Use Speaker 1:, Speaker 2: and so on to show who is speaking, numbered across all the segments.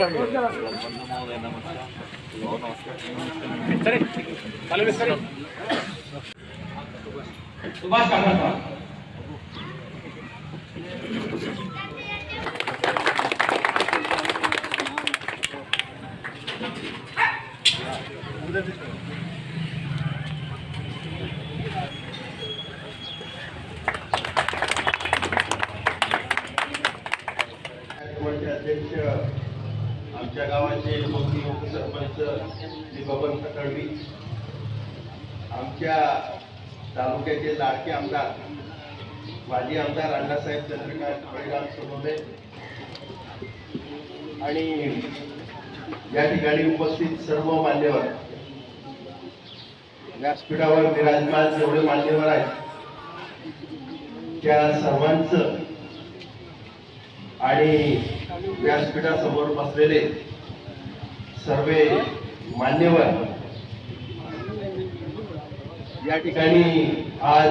Speaker 1: नमस्कार
Speaker 2: सुभाष काका
Speaker 3: कार्यक्रमाचे अध्यक्ष आमच्या गावाचे उपसरपंच श्री तडवी आमच्या तालुक्याचे लाडके आमदार माजी आमदार अण्णासाहेब चंद्रकांत बळीराम सोनवणे आणि या ठिकाणी उपस्थित सर्व मान्यवर व्यासपीठावर विराजमान जेवढे मान्यवर आहेत त्या सर्वांचं आणि व्यासपीठासमोर बसलेले सर्व मान्यवर. या ठिकाणी आज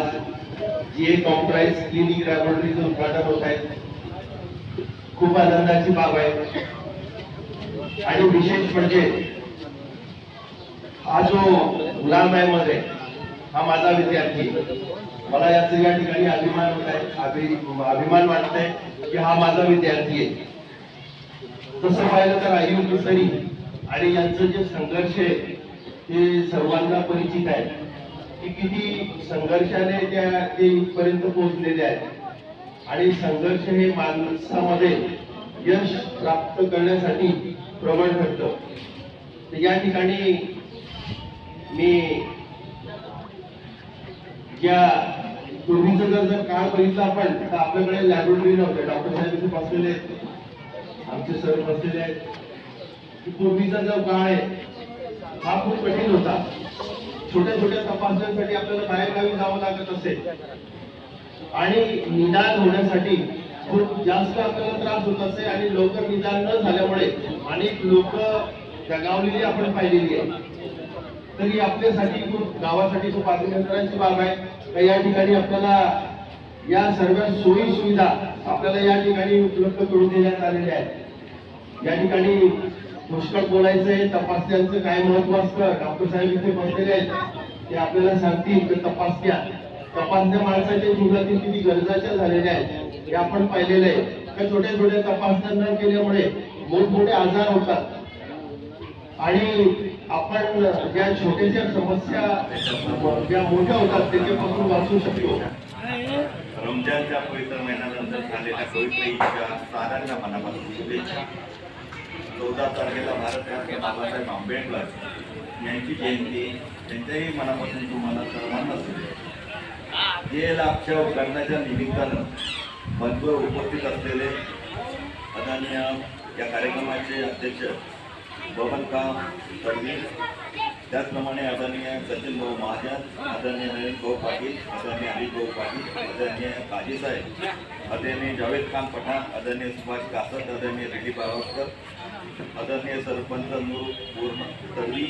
Speaker 3: जी ए कॉम्प्राईज क्लिनिक लॅबोरेटरीचं उद्घाटन होत आहे. खूप आनंदाची बाब आहे. आणि विशेष म्हणजे हा जो गुलाम आहे मध्ये हा माझा विद्यार्थी मला याचा या ठिकाणी अभिमान होत आहे अभि- अभिमान वाटतंय की हा माझा विद्यार्थी आहे. तसं पाहिलं तर आयु सरी आणि यांचं जे संघर्ष आहे ते सर्वांना परिचित आहे. की किती संघर्षाने त्या ते इथपर्यंत पोहोचलेले आहेत. आणि संघर्ष हे माणसामध्ये यश प्राप्त करण्यासाठी प्रबळ ठरतं. तर या ठिकाणी मी या पूर्वीचं जर जर काळ बघितलं आपण तर आपल्याकडे लॅबोरेटरी नव्हते. डॉक्टर साहेब बसलेले आहेत. आमचे सर बसलेले आहेत. की पूर्वीचा जो काळ आहे हा खूप कठीण होता. छोट्या छोट्या तपासण्यांसाठी आपल्याला बाहेरगावी जावं लागत असेल आणि निदान होण्यासाठी खूप जास्त आपल्याला त्रास होत असे आणि लवकर निदान न झाल्यामुळे अनेक लोक जगावलेली आपण पाहिलेली आहे. तरी आपल्यासाठी खूप गावासाठी खूप अभिनंदनाची बाब आहे. तर या ठिकाणी आपल्याला या सर्व सोयी सुविधा आपल्याला या ठिकाणी उपलब्ध करून देण्यात आलेल्या आहेत. या ठिकाणी पुष्कळ बोलायचं आहे तपासण्यांचं काय महत्त्व असतं? डॉक्टर साहेब इथे बसलेले आहेत. ते आपल्याला सांगतील तपास तपासण्या तपासण्या माणसाच्या जीवनातील किती गरजाच्या झालेल्या आहेत हे आपण पाहिलेलं आहे. का छोट्या छोट्या तपासण्या न केल्यामुळे मोठमोठे आजार होतात. आणि आपण ज्या छोट्याशा समस्या ज्या मोठ्या होतात त्याच्यापासून वाचू शकतो.
Speaker 4: रमजानच्या पवित्र महिन्यानंतर झालेल्या पवित्र ईदच्या साऱ्यांना मनापासून शुभेच्छा. चौदा तारखेला भारतरत्न बाबासाहेब आंबेडकर यांची जयंती. त्यांच्याही मनापासून तुम्हाला सर्वांना शुभेच्छा. जे लाभच्या करण्याच्या निमित्तानं मंचवर उपस्थित असलेले आदरणीय या कार्यक्रमाचे अध्यक्ष बबन काम तडवीर त्याचप्रमाणे आदरणीय सचिन भाऊ महाजन आदरणीय नरेंद्र भाऊ पाटील आदरणीय अनिल भाऊ पाटील आदरणीय काजी साहेब आदरणीय जावेद खान पठाण आदरणीय सुभाष कासत आदरणीय रेड्डी बाळवस्कर आदरणीय सरपंच नूर पूर्ण तडवी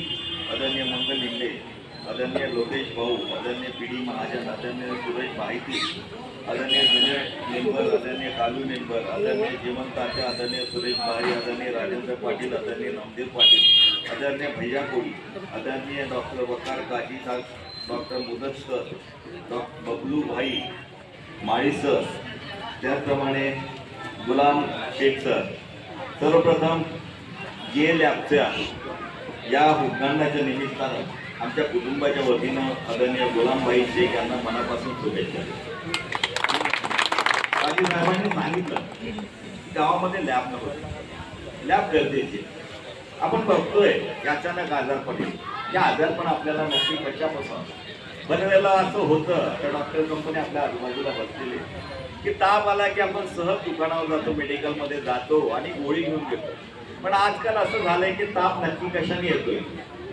Speaker 4: आदरणीय मंगल लिंडे आदरणीय लोकेश भाऊ आदरणीय पी डी महाजन आदरणीय सुरेश माहिती आदरणीय विजय नेंबर आदरणीय कालू नेंबर आदरणीय जेवंत तात्या आदरणीय सुरेश भाई आदरणीय राजेंद्र पाटील आदरणीय नामदेव पाटील आदरणीय भैया कोळी आदरणीय डॉक्टर वकार काजी साहेब डॉक्टर मुदत सर डॉ बबलू भाई माळी सर त्याचप्रमाणे गुलाम शेख सर. सर्वप्रथम जे लॅबच्या या उद्घाटनाच्या निमित्तानं आमच्या कुटुंबाच्या वतीनं आदरणीय गुलामबाई शेख यांना मनापासून शुभेच्छा राजीव साहेबांनी सांगितलं की गावामध्ये लॅब नको लॅब गरजेचे आपण बघतोय की अचानक आजारपणे या आजारपण आपल्याला नक्की कशापासून? बनवेला असं होतं तर डॉक्टर कंपनी आपल्या आजूबाजूला बसलेली. की ताप आला की आपण सहज दुकानावर जातो मेडिकलमध्ये जातो आणि गोळी घेऊन घेतो. पण आजकाल असं झालंय की ताप नक्की कशाने येतोय?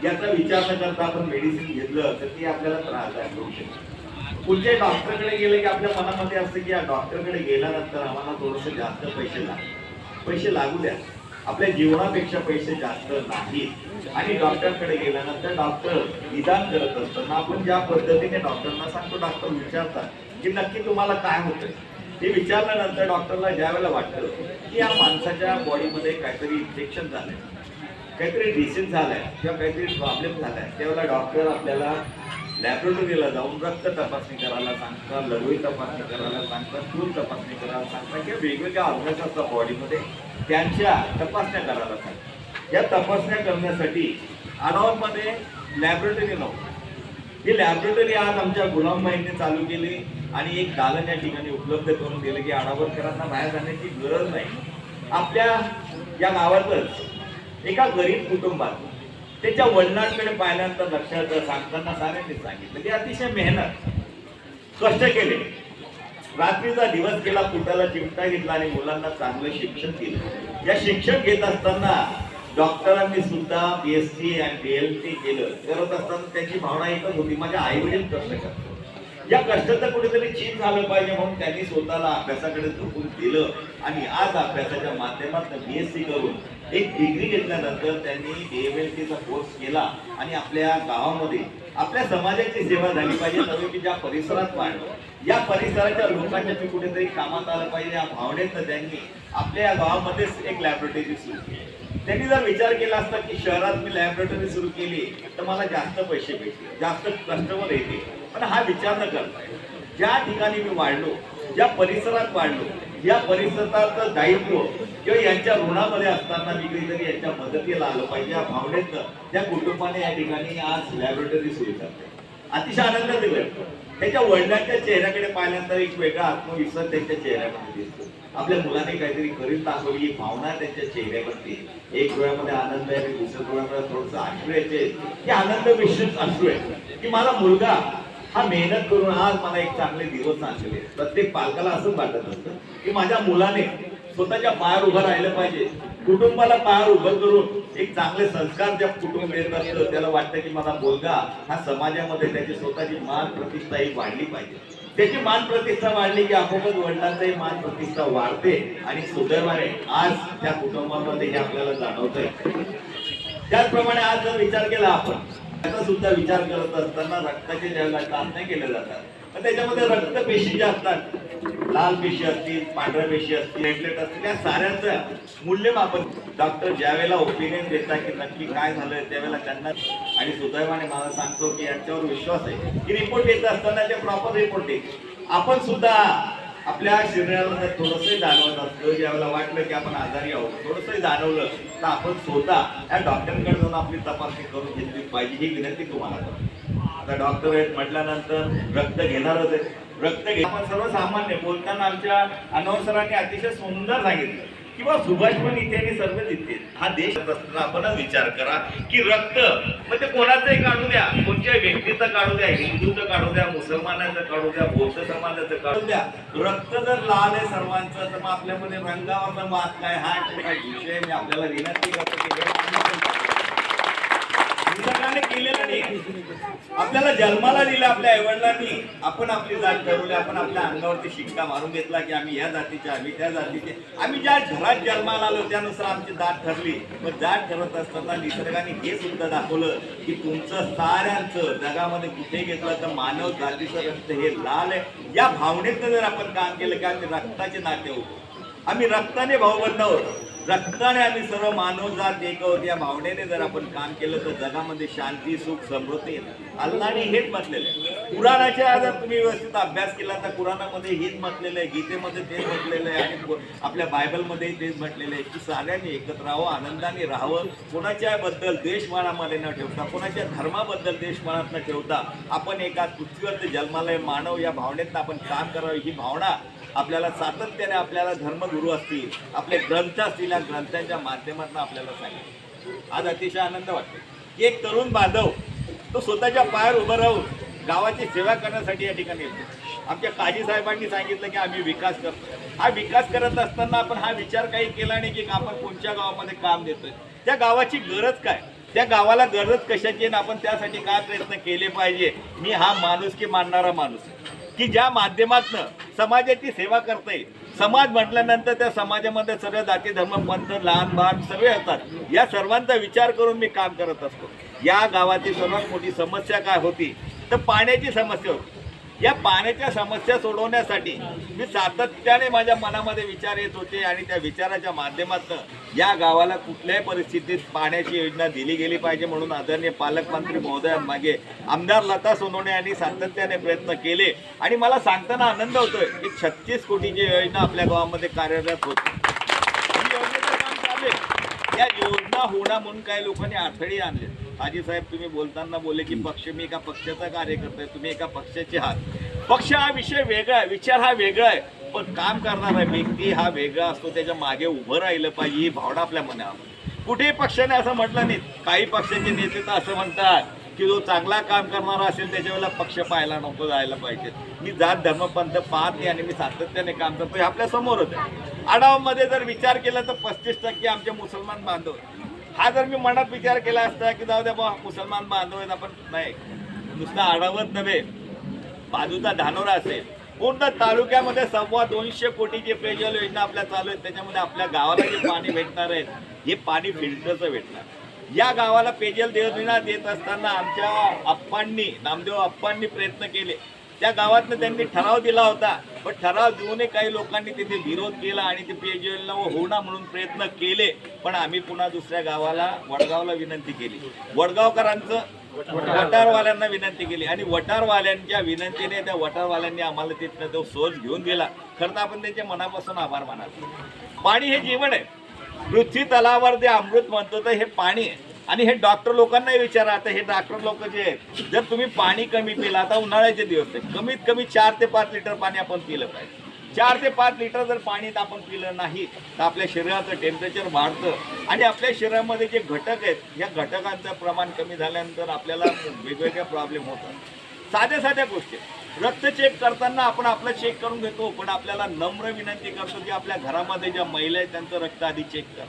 Speaker 4: याचा विचार न करता आपण मेडिसिन घेतलं तर ते आपल्याला त्रासदायक होऊ शकतो पुढच्या डॉक्टरकडे गेले की आपल्या मनामध्ये असतं की या डॉक्टरकडे गेल्यानंतर आम्हाला थोडंसं जास्त पैसे लागतात पैसे लागू द्या. आपल्या जीवनापेक्षा पैसे जास्त नाहीत. आणि डॉक्टरकडे गेल्यानंतर डॉक्टर निदान करत असताना आपण ज्या पद्धतीने डॉक्टरना सांगतो डॉक्टर विचारतात की नक्की तुम्हाला काय होतंय? हे विचारल्यानंतर डॉक्टरला ज्या वेळेला वाटतं की या माणसाच्या बॉडीमध्ये काहीतरी इन्फेक्शन झालंय काहीतरी डिसीज आहे किंवा काहीतरी प्रॉब्लेम झाला आहे त्यावेळेला डॉक्टर आपल्याला लॅबोरेटरीला जाऊन रक्त तपासणी करायला सांगतात लघवी तपासणी करायला सांगतात खून तपासणी करायला सांगतात किंवा वेगवेगळ्या अभ्यास असतात बॉडीमध्ये त्यांच्या तपासण्या करायला सांगतात. या तपासण्या करण्यासाठी आडावांमध्ये लॅबोरेटरी नव्हती. ही लॅबोरेटरी आज आमच्या गुलामबाईंनी चालू केली. आणि एक दालन या ठिकाणी उपलब्ध करून दिलं की आडावरकरांना बाहेर जाण्याची गरज नाही. आपल्या या गावातच एका गरीब कुटुंबात त्याच्या वडिलांकडे पाहिल्यानंतर लक्षात सांगताना साऱ्यांनी सांगितलं की अतिशय मेहनत कष्ट केले. रात्रीचा दिवस केला पुटाला चिमटा घेतला आणि मुलांना चांगलं शिक्षण दिलं. या शिक्षण घेत असताना डॉक्टरांनी सुद्धा बी एस सी आणि डी एल टी केलं. करत असताना त्यांची भावना एकच होती माझ्या आई वडील कष्ट करतात. या कष्टाचं कुठेतरी चीज झालं पाहिजे म्हणून त्यांनी स्वतःला अभ्यासाकडे झोपून दिलं. आणि आज अभ्यासाच्या माध्यमातून बी एस सी करून एक डिग्री घेतल्यानंतर त्यांनी डी एम एल टीचा कोर्स केला. आणि आपल्या गावामध्ये आपल्या समाजाची सेवा झाली पाहिजे नव्हे की ज्या परिसरात वाढलं. या परिसराच्या लोकांच्या मी कुठेतरी कामात आलं पाहिजे. या भावनेत त्यांनी आपल्या या गावामध्येच एक लॅबोरेटरी सुरू केली. त्यांनी जर विचार केला असता की शहरात मी लॅबोरेटरी सुरू केली तर मला जास्त पैसे भेटतील जास्त कस्टमर येतील. पण हा विचार न करता ज्या ठिकाणी मी वाढलो ज्या परिसरात वाढलो या परिसराचं दायित्व किंवा यांच्या ऋणामध्ये असताना मी कधीतरी यांच्या मदतीला आलं पाहिजे. या भावनेतनं त्या कुटुंबाने या ठिकाणी आज लॅबोरेटरी सुरू करते. अतिशय आनंद दिलाय त्याच्या वडिलांच्या चेहऱ्याकडे पाहिल्यानंतर एक वेगळा आत्मविश्वास त्यांच्या चेहऱ्यामध्ये दिसतो. आपल्या मुलाने काहीतरी करीत दाखवली ही भावना त्यांच्या चेहऱ्यावरती. एक डोळ्यामध्ये आनंद आहे आणि दुसऱ्या डोळ्यामध्ये थोडस अश्रू याचे की आनंद मिश्रित अश्रू आहे की माझा मुलगा हा मेहनत करून आज मला एक चांगले दिवस आणले प्रत्येक पालकाला असं वाटत असतं की माझ्या मुलाने स्वतःच्या पायावर उभं राहिलं पाहिजे. कुटुंबाला पायावर उभं करून एक चांगले संस्कार ज्या कुटुंब मिळत असतं. त्याला वाटतं की माझा मुलगा हा समाजामध्ये त्याची स्वतःची मान प्रतिष्ठा ही वाढली पाहिजे. त्याची मान प्रतिष्ठा वाढली की आपोआपच वडिलांचाही मान प्रतिष्ठा वाढते आणि सुदैवाने आज त्या कुटुंबामध्ये हे आपल्याला जाणवतंय. त्याचप्रमाणे आज जर विचार केला आपण त्याचा सुद्धा विचार करत असताना रक्ताचे ज्यावेळेला चाचण्या केल्या जातात पण त्याच्यामध्ये रक्तपेशी ज्या असतात लाल पेशी असतील पांढऱ्या पेशी असतील प्लेटलेट असतील त्या साऱ्यांचं मूल्यमापन डॉक्टर ज्यावेळेला ओपिनियन देतात की नक्की काय झालंय त्यावेळेला त्यांना आणि सुदैवाने मला सांगतो की यांच्यावर विश्वास आहे. की रिपोर्ट येत असताना ते प्रॉपर रिपोर्ट येईल आपण सुद्धा आपल्या शरीराला जर थोडंसं जाणवत असतं ज्यावेळेला वाटलं की आपण आजारी आहोत थोडंसंही जाणवलं तर आपण स्वतः या डॉक्टरकडे जाऊन आपली तपासणी करून घेतली पाहिजे ही विनंती तुम्हाला करतो. आता डॉक्टर आहेत म्हटल्यानंतर रक्त घेणारच आहे रक्त घे आपण सर्वसामान्य बोलताना आमच्या अनवसरांनी अतिशय सुंदर सांगितलं. किंवा सुभाष पण इथे आणि सर्व तिथे. हा देश असताना आपण विचार करा की रक्त म्हणजे कोणाचंही काढू द्या कोणत्याही व्यक्तीचं काढू द्या हिंदूचं काढू द्या मुसलमानाचं काढू द्या बौद्ध समाजाचं काढू द्या. रक्त जर लाल आहे सर्वांचं तर मग आपल्यामध्ये रंगावर वाद काय? हा विषय मी आपल्याला विनंती करतो की निसर्गाने केलेलं नाही. आपल्याला जन्माला दिलं आपल्या आईवडिलांनी. आपण आपली जात ठरवली आपण आपल्या अंगावरती शिक्का मारून घेतला की आम्ही या जातीचे आम्ही त्या जातीचे. आम्ही ज्या घरात जन्माला आलो त्यानुसार आमची जात ठरली. मग जात ठरवत असताना निसर्गाने हे सुद्धा दाखवलं की तुमचं साऱ्यांचं जगामध्ये कुठे घेतलं तर मानव जातीचं रक्त हे लाल आहे. या भावनेतनं जर आपण काम केलं की आम्ही रक्ताचे नाते होतो. आम्ही रक्ताने भाऊबंद आहोत रक्ताने आम्ही सर्व मानवजात एक या भावनेने जर आपण काम केलं तर जगामध्ये शांती सुख समृद्धी अल्लाने हेच म्हटलेलं आहे. कुराणाच्या जर तुम्ही व्यवस्थित अभ्यास केला तर कुराणामध्ये हेच म्हटलेलं आहे गीतेमध्ये तेच म्हटलेलं आहे आणि आपल्या बायबलमध्येही तेच म्हटलेलं आहे की साऱ्यांनी एकत्र राहावं आनंदाने राहावं. कोणाच्याबद्दल देशमानामध्ये न ठेवता कोणाच्या धर्माबद्दल देशमानात न ठेवता आपण एका पृथ्वीवरती जन्मालय मानव या भावनेतनं आपण काम करावं. ही भावना आपल्याला सातत्याने आपल्याला धर्मगुरू असतील आपले ग्रंथ असतील या ग्रंथांच्या माध्यमातून आपल्याला सांगितलं. आज अतिशय आनंद वाटतो. की एक तरुण बांधव तो स्वतःच्या पायावर उभं राहून गावाची सेवा करण्यासाठी या ठिकाणी येतो. आमच्या काजी साहेबांनी सांगितलं की आम्ही विकास करतो. हा विकास करत असताना आपण हा विचार काही केला नाही की आपण कोणत्या गावामध्ये काम देतोय. त्या गावाची गरज काय? त्या गावाला गरज कशाची आहे? आणि आपण त्यासाठी काय प्रयत्न केले पाहिजे? मी हा माणूस की मानणारा माणूस की ज्या माध्यमातनं समाजाची सेवा करते. समाज म्हटल्यानंतर त्या समाजामध्ये सर्व जाती धर्म पंथ लहान बाण सगळे असतात. या सर्वांचा विचार करून मी काम करत असतो. या गावाची सर्वात मोठी समस्या काय होती? तर पाण्याची समस्या होती. या पाण्याच्या समस्या सोडवण्यासाठी मी सातत्याने माझ्या मनामध्ये विचार येत होते आणि त्या विचाराच्या माध्यमातून या गावाला कुठल्याही परिस्थितीत पाण्याची योजना दिली गेली पाहिजे म्हणून आदरणीय पालकमंत्री महोदयांमागे आमदार लता सोनवणे यांनी सातत्याने प्रयत्न केले. आणि मला सांगताना आनंद होतोय की छत्तीस कोटीची योजना आपल्या गावामध्ये कार्यरत होती. ही योजनेचं काम चालेल या योजना होणार म्हणून काही लोकांनी अडथळे आणले. आजी साहेब तुम्ही बोलताना बोलले की पक्ष मी एका पक्षाचा कार्यकर्ता आहे तुम्ही एका पक्षाचे आहात. पक्ष हा विषय वेगळा आहे विचार हा वेगळा आहे पण काम करणारा व्यक्ती हा वेगळा असतो त्याच्यामागे उभं राहिलं पाहिजे ही भावना आपल्या मनावर. कुठेही पक्षाने असं म्हटलं नाही. काही पक्षाचे नेते तर असं म्हणतात की जो चांगला काम करणारा असेल त्याच्यावेळेला पक्ष पाहायला नको जायला पाहिजे. मी जात धर्मपंथ पाहत नाही आणि मी सातत्याने काम करतो. हे आपल्या समोरच आहे आढावामध्ये जर विचार केला तर पस्तीस टक्के आमचे मुसलमान बांधव हा जर मी मनात विचार केला असता की जाऊ द्या बा मुसलमान बांधव आहेत आपण नाही. नुसता आढावत नव्हे. बाजूचा धानोरा असेल. पूर्ण तालुक्यामध्ये सव्वा दोनशे कोटीची पेयजल योजना आपल्या चालू आहेत. त्याच्यामध्ये आपल्या गावाला जे पाणी भेटणार आहे हे पाणी फिल्टरचं भेटणार. या गावाला पेयजल योजना देत असताना आमच्या अप्पांनी नामदेव अप्पांनी प्रयत्न केले. त्या गावातनं त्यांनी ठराव दिला होता पण ठराव देऊनही काही लोकांनी तिथे विरोध केला आणि ते पेयजल होणार म्हणून प्रयत्न केले पण आम्ही पुन्हा दुसऱ्या गावाला वडगावला विनंती केली. वडगावकरांचं वटारवाल्यांना विनंती केली आणि वटारवाल्यांच्या विनंतीने त्या वटारवाल्यांनी आम्हाला तिथनं तो सोर्स घेऊन दिला. खरं तर आपण त्यांच्या मनापासून आभार मानाल पाणी हे जीवन आहे. पृथ्वी तलावर जे अमृत म्हणतो तर हे पाणी आहे. आणि हे डॉक्टर लोकांनाही विचारा आता हे डॉक्टर लोक जे आहेत जर तुम्ही पाणी कमी पिलं आता उन्हाळ्याचे दिवस आहे कमीत कमी चार ते पाच लिटर पाणी आपण पिलं पाहिजे. चार ते पाच लिटर जर पाणी आपण पिलं नाही तर आपल्या शरीराचं टेम्परेचर वाढतं. आणि आपल्या शरीरामध्ये जे घटक आहेत या घटकांचं प्रमाण कमी झाल्यानंतर आपल्याला वेगवेगळे प्रॉब्लेम होतात. साध्या साध्या गोष्टी रक्त चेक करताना आपण आपलं चेक करून घेतो पण आपल्याला नम्र विनंती करतो की आपल्या घरामध्ये ज्या महिला आहेत त्यांचं रक्त आधी चेक कर.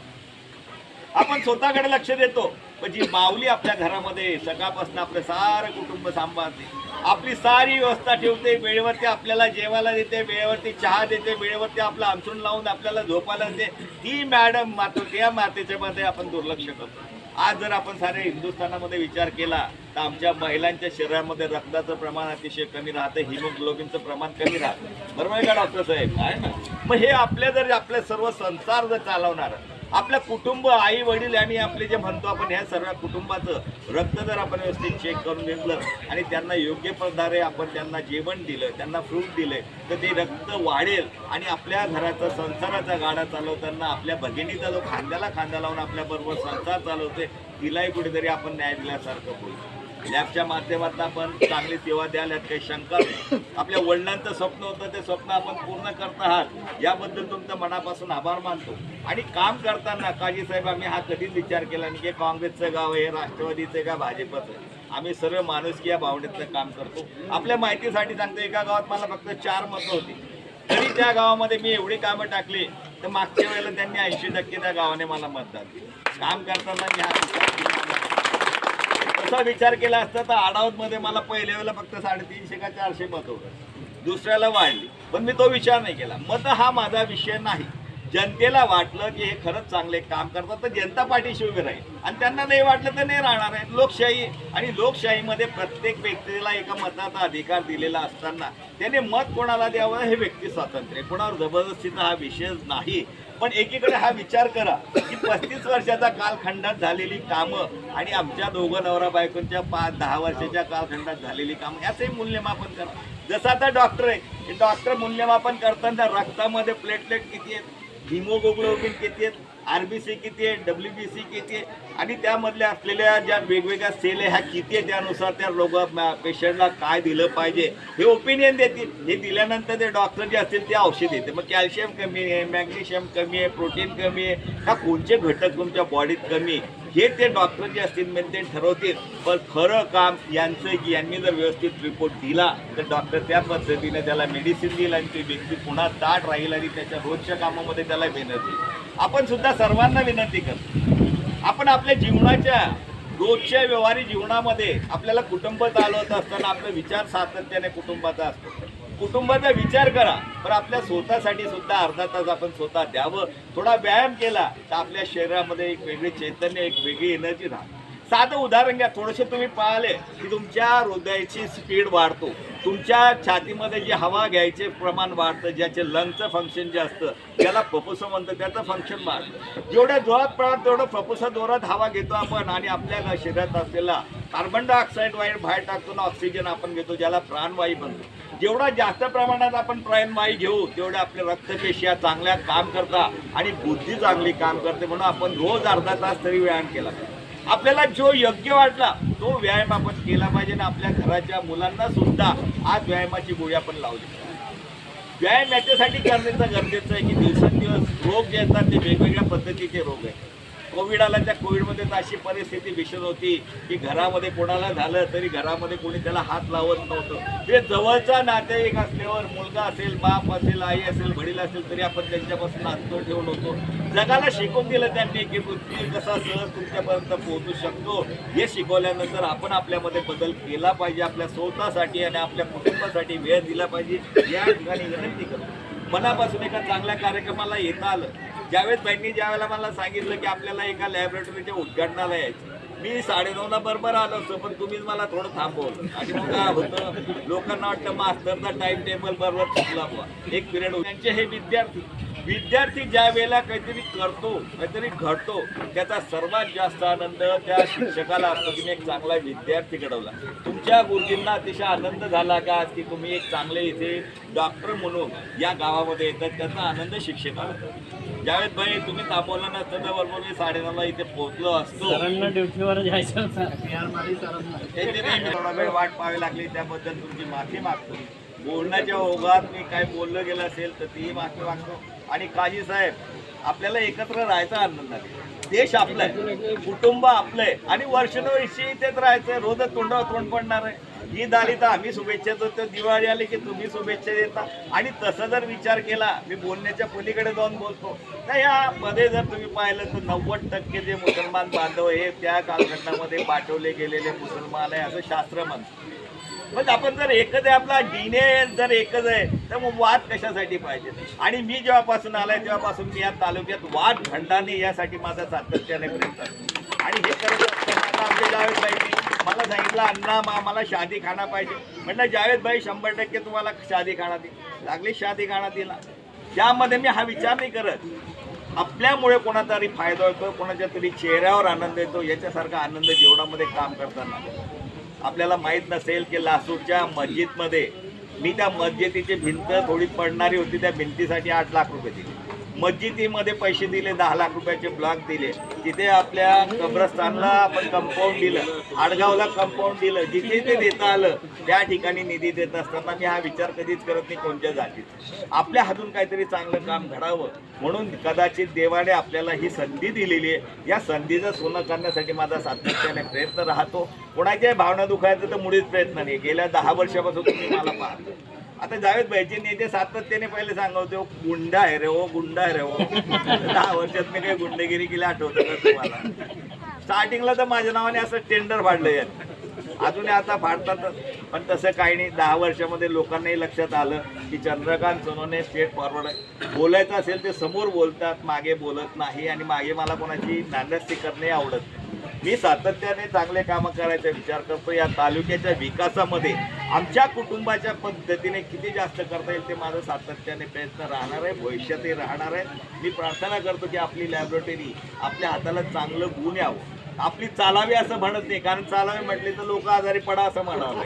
Speaker 4: आपण स्वतःकडे लक्ष देतो पण जी माऊली आपल्या घरामध्ये सकाळपासून आपलं सारं कुटुंब सांभाळते. आपली सारी व्यवस्था ठेवते वेळेवरती आपल्याला जेवायला देते वेळेवरती चहा देते वेळेवरती आपलं अंथरूण लावून आपल्याला झोपायला देते. ती मॅडम मात्र त्या मातेच्या मध्ये आपण दुर्लक्ष करतो. आज जर आपण सारे हिंदुस्थानामध्ये विचार केला तर आमच्या महिलांच्या शरीरामध्ये रक्ताचं प्रमाण अतिशय कमी राहतं हिमोग्लोबिनचं प्रमाण कमी राहतं. बरोबर आहे का डॉक्टर साहेब? आहे ना? मग हे आपल्या जर आपले सर्व संसार जर चालवणार आपलं कुटुंब आई वडील आणि आपले जे म्हणतो आपण ह्या सर्व कुटुंबाचं रक्त जर आपण व्यवस्थित चेक करून घेतलं आणि त्यांना योग्य प्रकारे आपण त्यांना जेवण दिलं त्यांना फ्रूट दिले तर ते रक्त वाढेल आणि आपल्या घराचा संसाराचा गाडा चालवताना आपल्या भगिनीचा जो खांद्याला खांदा लावून आपल्याबरोबर संसार चालवते तिलाही कुठेतरी आपण न्याय दिल्यासारखं बोलतो लॅबच्या माध्यमातून आपण चांगली सेवा द्याल यात काही शंका नाही. आपल्या वडिलांचं स्वप्न होतं ते स्वप्न आपण पूर्ण करत आहात. याबद्दल तुमचं मनापासून आभार मानतो. आणि काम करताना काजी साहेब आम्ही हा कधीच विचार केला नाही की काँग्रेसचं गाव आहे राष्ट्रवादीचं का भाजपचं आहे. आम्ही सर्व माणुसकी या भावनेतलं काम करतो. आपल्या माहितीसाठी सांगतो एका गावात मला फक्त चार मतं होती. तरी त्या गावामध्ये मी एवढी कामं टाकली तर मागच्या वेळेला त्यांनी ऐंशी टक्के त्या गावाने मला मतदान दिलं काम करताना मी हा विचार केला. तसा विचार केला असता तर आडावत मध्ये मला पहिल्या वेळेला फक्त साडेतीनशे का चारशे मत होतं. दुसऱ्याला वाढली. पण मी तो विचार नाही केला. मत हा माझा विषय नाही. जनतेला वाटलं की हे खरंच चांगले काम करतात तर जनता पाठीशी उभे राहील. आणि त्यांना नाही वाटलं तर नाही राहणार आहे लोकशाही. आणि लोकशाहीमध्ये प्रत्येक व्यक्तीला एका मताचा अधिकार दिलेला असताना त्याने मत कोणाला द्यावं हे व्यक्ती स्वातंत्र्य कोणावर जबरदस्तीचा हा विषय नाही. पण एकीकडे हा विचार करा की पस्तीस वर्षाचा कालखंडात झालेली कामं आणि आमच्या दोघं नवरा बायकोंच्या पाच दहा वर्षाच्या कालखंडात झालेली कामं याचंही मूल्यमापन करा. जसं आता डॉक्टर आहे. डॉक्टर मूल्यमापन करताना रक्तामध्ये प्लेटलेट किती आहेत? हिमोग्लोबिन किती आहेत? आर बी सी किती आहे? डब्ल्यू बी सी किती आहे? आणि त्यामधल्या असलेल्या ज्या वेगवेगळ्या सेल आहे ह्या किती आहे त्यानुसार त्या रोग पेशंटला काय दिलं पाहिजे? हे ओपिनियन देतील. हे दिल्यानंतर ते डॉक्टर जे असतील ते औषध देते मग कॅल्शियम कमी आहे मॅग्नेशियम कमी आहे प्रोटीन कमी आहे. ह्या कोणते घटक तुमच्या बॉडीत कमी आहे? हे ते डॉक्टर जे असतील म्हणजे ते ठरवतील. पण खरं काम यांचं की यांनी जर व्यवस्थित रिपोर्ट दिला तर डॉक्टर त्या पद्धतीने त्याला मेडिसिन देईल आणि ती व्यक्ती पुन्हा ताट राहील आणि त्याच्या रोजच्या कामामध्ये त्याला विनंती. आपण सुद्धा सर्वांना विनंती करतो. आपण आपल्या जीवनाच्या रोजच्या व्यवहारी जीवनामध्ये आपल्याला कुटुंब चालवत असताना आपला विचार सातत्याने कुटुंबाचा असतो. कुटुंबाचा विचार करा. पण आपल्या स्वतःसाठी सुद्धा अर्धा तास आपण स्वतः द्यावं. थोडा व्यायाम केला तर आपल्या शरीरामध्ये एक वेगळी चैतन्य एक वेगळी एनर्जी राहते. साधं उदाहरण घ्या. थोडेसे तुम्ही पाहिले की तुमच्या हृदयाची स्पीड वाढतो. तुमच्या छातीमध्ये जी हवा घ्यायचे प्रमाण वाढतं ज्याचे लंगचं फंक्शन जे असतं ज्याला फुफ्फुसं म्हणतं त्याचं फंक्शन वाढतं. जेवढ्या जोरात प्रमाणात तेवढं फुफ्फुसा जोरात हवा घेतो आपण आणि आपल्या शरीरात असलेला कार्बन डायऑक्साईड वाईट बाहेर टाकतो ना ऑक्सिजन आपण घेतो ज्याला प्राणवायू म्हणतो. जेवढा जास्त प्रमाणात आपण प्राणवायू घेऊ तेवढ्या आपल्या रक्तपेशिया चांगल्या काम करतात आणि बुद्धी चांगली काम करते म्हणून आपण रोज अर्धा तास तरी व्यायाम केला पाहिजे. आपल्याला जो योग्य वाटला तो व्यायाम आपण केला पाहिजे आणि आपल्या घराच्या मुलांना सुद्धा आज व्यायामाची गोळी आपण लावली व्यायाम याच्यासाठी करण्याचं गरजेचं आहे की दिवसेंदिवस रोग जे येतात ते वेगवेगळ्या पद्धतीचे रोग आहेत. कोविड आला त्या कोविडमध्ये तर अशी परिस्थिती भीषण होती की घरामध्ये कोणाला झालं तरी घरामध्ये कोणी त्याला हात लावत नव्हतं. ते जवळचा नातेवाईक असल्यावर मुलगा असेल बाप असेल आई असेल वडील असेल तरी आपण त्यांच्यापासून अंतर ठेवून होतो. जगाला शिकवून दिलं त्यांनी की मृत्यू कसा सहज तुमच्यापर्यंत पोहोचू शकतो हे शिकवल्यानंतर आपण आपल्यामध्ये बदल केला पाहिजे आपल्या स्वतःसाठी आणि आपल्या कुटुंबासाठी वेळ दिला पाहिजे. या ठिकाणी विनंती करतो. मनापासून एका चांगल्या कार्यक्रमाला येता आलं. ज्यावेळेस बाईंनी ज्यावेळेला मला सांगितलं की आपल्याला एका लॅबोरेटरीच्या उद्घाटनाला यायचं मी साडेनऊला बरोबर आलो असतो पण तुम्हीच मला थोडं थांबवलं. आणि मग काय होतं लोकांना वाटतं मास्तरचा टाइम टेबल बरोबर चुकला बुवा. एक पिरियड त्यांचे हे विद्यार्थी विद्यार्थी ज्या वेळेला काहीतरी करतो काहीतरी घडतो त्याचा सर्वात जास्त आनंद त्या शिक्षकाला असतो की मी एक चांगला विद्यार्थी घडवला. तुमच्या गुरुजींना अतिशय आनंद झाला का की तुम्ही एक चांगले इथे डॉक्टर म्हणून या गावामध्ये येतात? त्याचा आनंद शिक्षकाला. ज्यावेळेस भाई तुम्ही थांबवलं नसतं तर बरोबर मी साडेनऊला इथे पोहोचलो असतो.
Speaker 1: सरांना ड्युटीवर जायचं होतं.
Speaker 4: त्याची नाही थोडा वेळ वाट पाहावी लागली त्याबद्दल तुमची माफी मागतो. बोलण्याच्या ओघात मी काय बोललं गेलं असेल तर तीही माफी मागतो. आणि काजी साहेब आपल्याला एकत्र राहायचा आनंद आहे. देश आपलं आहे कुटुंब आपलं आहे. आणि वर्षानुवर्षी इथेच राहायचं रोजच तोंडावर तोंड पडणार आहे. ईद आली तर आम्ही शुभेच्छा देतो दिवाळी आली की तुम्ही शुभेच्छा देता. आणि तसं जर विचार केला मी बोलण्याच्या पलीकडे जाऊन बोलतो. तर यामध्ये जर तुम्ही पाहिलं तर नव्वद टक्के जे मुसलमान बांधव हे त्या कालखंडामध्ये पाठवले गेलेले मुसलमान आहे असं शास्त्र म्हणतं. मग आपण जर एकच आहे आपला डीने जर एकच आहे तर मग वाद कशासाठी पाहिजे? आणि मी जेव्हापासून आलाय तेव्हापासून मी या तालुक्यात वाद खंडाने यासाठी माझा सातत्याने प्रयत्न आणि हे करत असताना आमचे जावेद भाई मला सांगितलं अण्णा मा मला शादी खाना पाहिजे. म्हटलं जावेद भाई शंभर टक्के तुम्हाला शादी खाना दे लागली शादी खाना दिला त्यामध्ये मी हा विचार नाही करत. आपल्यामुळे कोणाचा तरी फायदा होतो कोणाच्या तरी चेहऱ्यावर आनंद येतो याच्यासारखा आनंद जेवणामध्ये काम करताना. आपल्याला माहीत नसेल की लासूरच्या मस्जिदमध्ये मी त्या मस्जिदीची भिंत थोडी पडणारी होती त्या भिंतीसाठी आठ लाख रुपये दिले. मस्जिदीमध्ये पैसे दिले दहा लाख रुपयाचे ब्लॉक दिले. तिथे आपल्या कब्रस्तानला आपण कंपाऊंड दिलं आडगावला कंपाऊंड दिलं जिथे ते देता आलं त्या ठिकाणी निधी देत असताना मी हा विचार कधीच करत नाही कोणत्या जातीत आपल्या हातून काहीतरी चांगलं काम घडावं. म्हणून कदाचित देवाने आपल्याला ही संधी दिलेली आहे. या संधीचं सोनं करण्यासाठी माझा सातत्याने प्रयत्न राहतो. कोणाच्याही भावना दुखायचं तर मुळीच प्रयत्न नाही. गेल्या दहा वर्षापासून तुम्ही मला पाहतो. आता जावेद भाईचे नेते सातत्याने पहिले सांगवते "ओ, गुंडा आहे रे ओ गुंडा आहे रे ओ दहा वर्षात मी काही गुंडगिरी केली आठवतं का तुम्हाला? स्टार्टिंगला तर माझ्या नावाने असं टेंडर फाडलं यात अजूनही आता फाडतात पण तसं काही नाही. दहा वर्षामध्ये लोकांनाही लक्षात आलं की चंद्रकांत सोनोने स्टेट फॉरवर्ड आहे. बोलायचं असेल ते समोर बोलतात मागे बोलत नाही आणि मागे मला कोणाची नांदस्ती करणे आवडत नाही. मी सातत्याने चांगले कामं करायचा विचार करतो. या तालुक्याच्या विकासामध्ये आमच्या कुटुंबाच्या पद्धतीने किती जास्त करता येईल ते माझं सातत्याने प्रयत्न राहणार आहे. भविष्यातही राहणार आहे. मी प्रार्थना करतो की आपली लॅबोरेटरी आपल्या हाताला चांगलं गुण यावं. आपली चालावी असं म्हणत नाही कारण चालावी म्हटली तर लोक आजारी पडा असं म्हणावं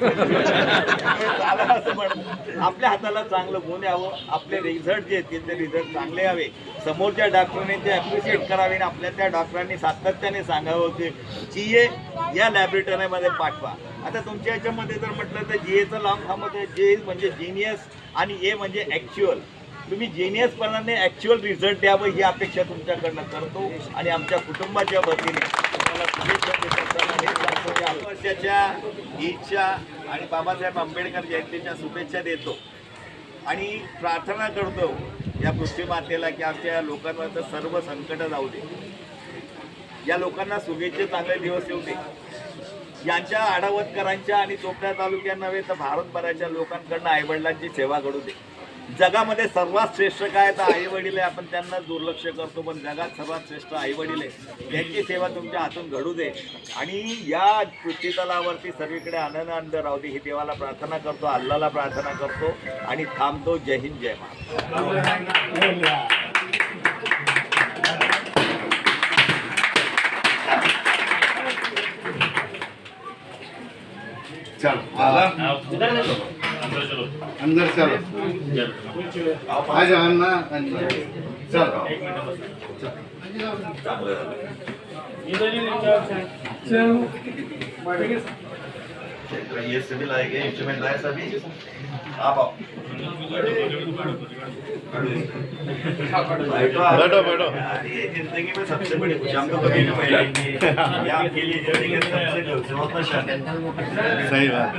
Speaker 4: चालावं असं म्हणत आपल्या हाताला चांगलं गुण यावं आपले रिझल्ट जे आहेत ते रिझल्ट चांगले यावे. समोरच्या डॉक्टरने ते ॲप्रिशिएट करावे आणि आपल्या त्या डॉक्टरांनी सातत्याने सांगावं की जी ए या लॅबोरेटरीमध्ये पाठवा. आता तुमच्या याच्यामध्ये जर म्हटलं तर जी एचं लॉंग फॉर्म जे म्हणजे जिनियस आणि ए म्हणजे ॲक्च्युअल तुम्ही जेनियसपणाने ॲक्च्युअल रिझल्ट द्यावं ही अपेक्षा तुमच्याकडनं करतो आणि आमच्या कुटुंबाच्या वतीने तुम्हाला शुभेच्छा देत असताना सांगतो की वर्षाच्या ईदच्या आणि बाबासाहेब आंबेडकर जयंतीच्या शुभेच्छा देतो. आणि प्रार्थना करतो या पृथ्वी मातेला की आमच्या लोकांवर सर्व संकट जाऊ दे. या लोकांना शुभेच्छा चांगले दिवस येऊ दे. यांच्या आडावतकरांच्या आणि चोपड्या तालुक्या नव्हे तर भारतभराच्या लोकांकडनं आईवडिलांची सेवा घडू दे. जगामध्ये सर्वात श्रेष्ठ काय तर आई वडील आहे आपण त्यांना दुर्लक्ष करतो पण जगात सर्वात श्रेष्ठ आई वडील आहे. त्यांची सेवा तुमच्या हातून घडू दे. आणि या पृथ्वीतलावरती सर्वीकडे आनंद आनंद राहू दे. ही देवाला प्रार्थना करतो अल्लाला प्रार्थना करतो. आणि थांबतो. जय हिंद जय महाराज
Speaker 5: अंदर चलो। आ जाओ ना चलो।
Speaker 4: चलो। ये सिविल आएँगे इंस्ट्रूमेंट लाए सभी। बैठो बैठो. जिंदगी में सबसे बड़ी खुशी हम तो कभी नहीं मिलेंगे। ये आपके लिए जिंदगी में सबसे है।
Speaker 5: सही बात।